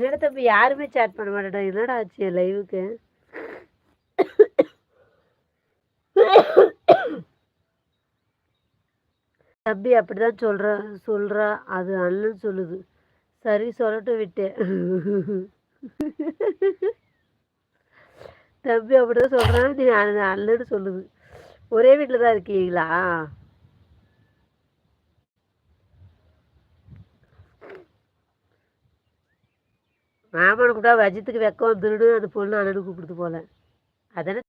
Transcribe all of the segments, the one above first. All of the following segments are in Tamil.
என்னடா தம்பி யாருமே சேட் பண்ண மாட்டேடா என்னடா ஆச்சு லைவுக்கு தம்பி அப்படிதான் சொல்ற சொல்றா அது அண்ணன் சொல்லுது. சரி சொல்லட்டும் விட்டேன். தம்பி அப்படிதான் சொல்றான் நீ அண்ணன் அண்ணன்னு சொல்லுது. ஒரே வீட்டில் தான் இருக்கீங்களா? மாமனை கூட வஜித்துக்கு வெக்கம் வந்துடு அந்த பொண்ணு அண்ணனு கூப்பிடுது போல. அதானே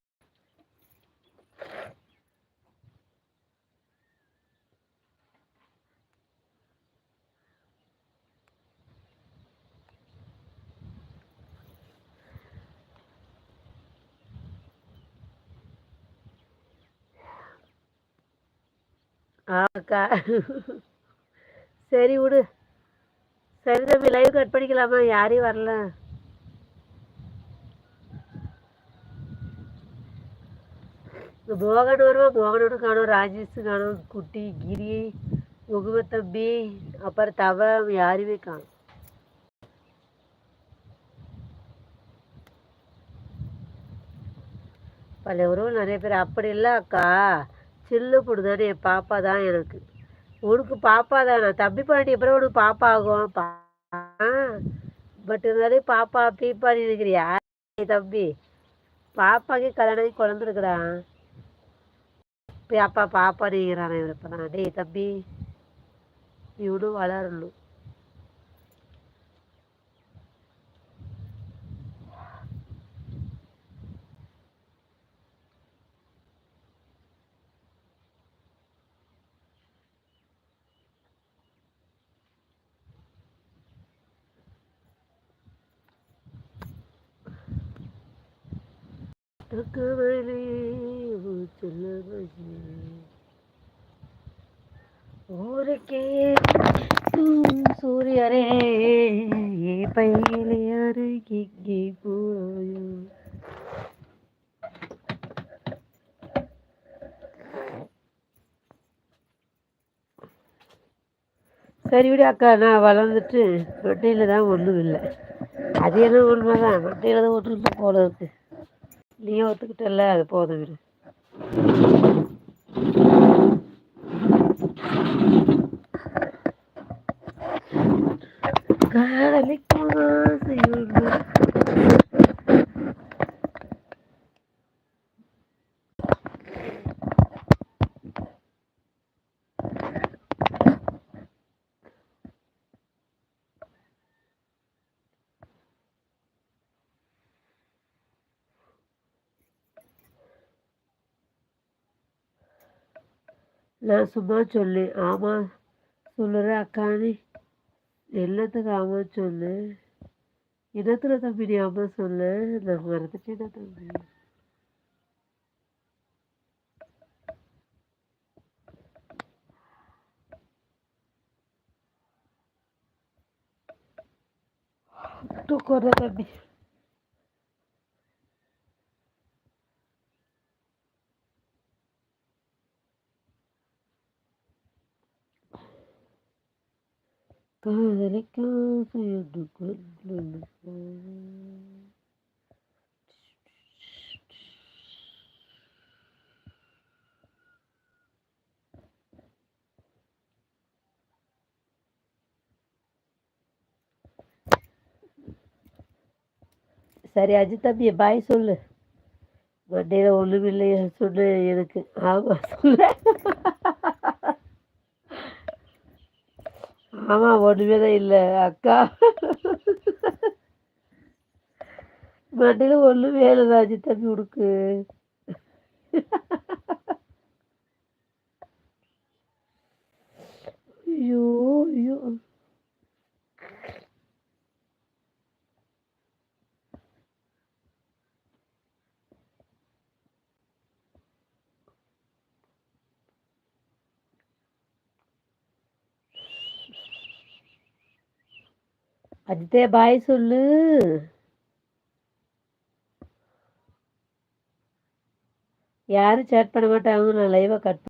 ஆக்கா சரி விடு. சரி தம்பி லைவ் கட் பண்ணிக்கலாமா? யாரையும் வரல. மோகன் வருவோம் மோகனோட காணும். ராஜேஷ் காணும் குட்டி கிரி முகமது தம்பி அப்புறம் தவ யாரையுமே காணும். பல உறவு நிறைய பேர் அப்படி இல்லை அக்கா. சில்லு போடுதானே என் பாப்பா தான் எனக்கு. உனக்கு பாப்பா தான்? நான் தம்பி பாட்டி அப்புறம் உனக்கு பாப்பா ஆகும். பா பட் இருந்தாலும் பாப்பா பீப்பா நினைக்கிறியா? தம்பி. பாப்பாக்கு கல்யாணம் ஆகி அப்பா பாப்பா பாப்பா நினைக்கிறான் இவர் இப்போ டேய் தம்பி. இவனும் வளரணும். ஊருக்கே சூரியரே பையிலே அருகி போயோ சரி விடு அக்கா நான் வளர்ந்துட்டு மட்டையில் தான் ஒன்றும் இல்லை. அது என்ன உண்மை தான் மட்டையில் தான் ஒன்றும் இல்லை போல இருக்குது நீயும் ஒத்துக்கிட்டல அது போதும் விடு காதலிக்கும் ஆசையுண்டு நான் சும்மா சொன்னேன் ஆமாம் சொல்லுற அக்கானி. எல்லாத்துக்கும் ஆமாம் சொன்னேன் இடத்துல தம்பி நீ ஆமாம் சொல்லு நான் மறந்துட்டேன் தம்பி? தூக்கம் தம்பி. காதலிக்காக என்று சரி அஜித் தம்பி பாய் சொல்லு. மண்டையில் ஒன்றும் சொல்லு எனக்கு. ஆமாம் சொல்லு. ஆமாம் ஒன்றுமே தான் இல்லை. அக்கா. மண்டையில் ஒண்ணு வேலை ராஜி தம்பி உடுக்கு ஐயோ ஐயோ. அஜித்தே பாய் சொல்லு. யாரும் சேட் பண்ண மாட்டாங்க நான் லைவை கட்